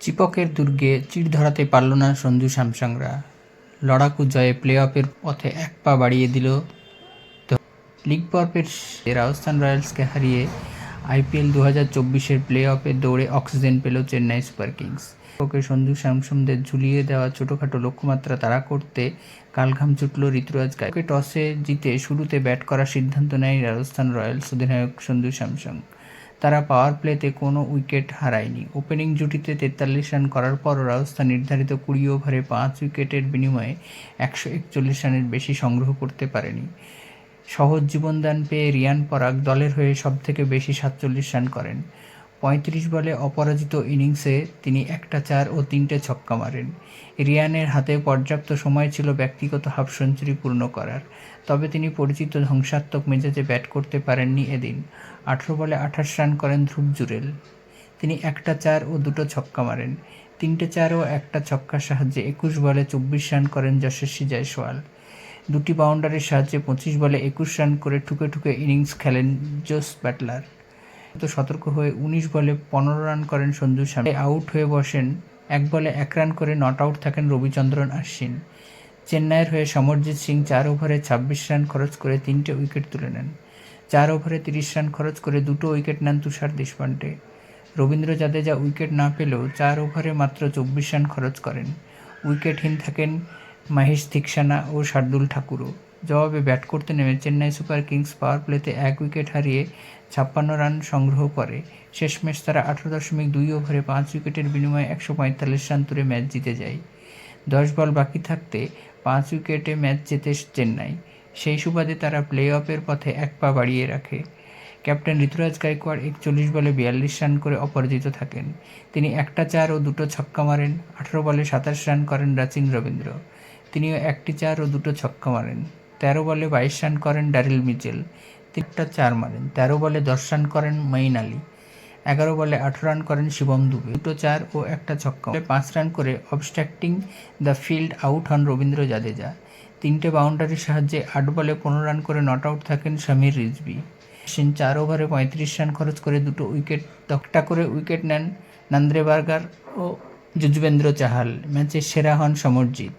চিপকের দুর্গে চিড় ধরাতে পারল না সঞ্জু স্যামসাংরা। লড়াকু জয়ে প্লে অফের পথে এক পা বাড়িয়ে দিল তো- লিগ পর্বের রাজস্থান রয়্যালসকে হারিয়ে আইপিএল দু হাজার চব্বিশের প্লে অফের দৌড়ে অক্সিজেন পেল Chennai super kings. Okay Sanju স্যামসনদের ঝুলিয়ে দেওয়া ছোটোখাটো লক্ষ্যমাত্রা তাড়া করতে কালঘাম ছুটল ঋতুরাজ গায়কে টসে জিতে শুরুতে ব্যাট করার সিদ্ধান্ত নেয় রাজস্থান রয়্যালস অধিনায়ক সঞ্জু স্যামসন তারা পাওয়ার প্লেতে কোনো উইকেট হারায়নি। ওপেনিং জুটিতে তেতাল্লিশ রান করার পরও রাজস্থান নির্ধারিত কুড়ি ওভারে পাঁচ উইকেটের বিনিময়ে একশো একচল্লিশ রানের বেশি সংগ্রহ করতে পারেনি। সহজ জীবনদান পেয়ে রিয়ান পরাগ দলের হয়ে সবথেকে বেশি সাতচল্লিশ রান করেন। পঁয়ত্রিশ বলে অপরাজিত ইনিংসে তিনি একটা চার ও তিনটে ছক্কা মারেন। রিয়ানের হাতে পর্যাপ্ত সময় ছিল ব্যক্তিগত হাফ সেঞ্চুরি পূর্ণ করার। তবে তিনি পরিচিত ধ্বংসাত্মক মেজাজে ব্যাট করতে পারেননি এদিন। আঠেরো বলে আঠাশ রান করেন ধ্রুব জুরেল। তিনি একটা চার ও দুটো ছক্কা মারেন। তিনটে চার ও একটা ছক্কার সাহায্যে একুশ বলে চব্বিশ রান করেন যশস্বী জয়সওয়াল। দুটি বাউন্ডারির সাহায্যে পঁচিশ বলে একুশ রান করে ঠুকে ঠুকে ইনিংস খেলেন জোস ব্যাটলার। তো সতর্ক হয়ে উনিশ বলে পনেরো রান করেন সঞ্জু স্যামসন আউট হয়ে বসেন এক বলে এক রান করে নট আউট থাকেন রবিচন্দ্রন আশ্বিন। চেন্নাইয়ের হয়ে সমরজিৎ সিং চার ওভারে ছাব্বিশ রান খরচ করে তিনটে উইকেট তুলে নেন। চার ওভারে তিরিশ রান খরচ করে দুটো উইকেট নেন তুষার দেশপান্ডে। রবীন্দ্র জাদেজা উইকেট না পেলেও চার ওভারে মাত্র চব্বিশ রান খরচ করেন। উইকেটহীন থাকেন মহেশ থিকসানা ও শার্দুল ঠাকুরও। জবাবে ব্যাট করতে নেমে চেন্নাই সুপার কিংস পাওয়ার প্লেতে এক উইকেট হারিয়ে ছাপ্পান্ন রান সংগ্রহ করে। শেষমেশ তারা আঠারো দশমিক দুই ওভারে পাঁচ উইকেটের বিনিময়ে একশো পঁয়তাল্লিশ রান তুলে ম্যাচ জিতে যায়। দশ বল বাকি থাকতে পাঁচ উইকেটে ম্যাচ জেতে চেন্নাই। সেই সুবাদে তারা প্লে অফের পথে এক পা বাড়িয়ে রাখে। ক্যাপ্টেন ঋতুরাজ গায়কোয়াড় একচল্লিশ বলে বিয়াল্লিশ রান করে অপরাজিত থাকেন। তিনি একটা চার ও দুটো ছক্কা মারেন, আঠারো বলে সাতাশ রান করেন রাচিন রবীন্দ্র। তিনিও একটি চার ও দুটো ছক্কা মারেন। তেরো বলে বাইশ রান করেন ড্যারিল মিচেল, তিনটা চার মারেন, তেরো বলে দশ রান করেন মঈন আলী, এগারো বলে আঠারো রান করেন শিবম দুবে, দুটো চার ও একটা ছক্কা পাঁচ রান করে অবস্ট্রাক্টিং দ্য ফিল্ড আউট হন রবীন্দ্র জাদেজা, তিনটে বাউন্ডারির সাহায্যে আট বলে পনেরো রান করে নট আউট থাকেন সমীর রিজবি সেন চার ওভারে পঁয়ত্রিশ রান খরচ করে দুটো উইকেট একটা করে উইকেট নেন নান্দ্রে বার্গার ও যুজবেন্দ্র চাহাল। ম্যাচে সেরা হন সমরজিৎ।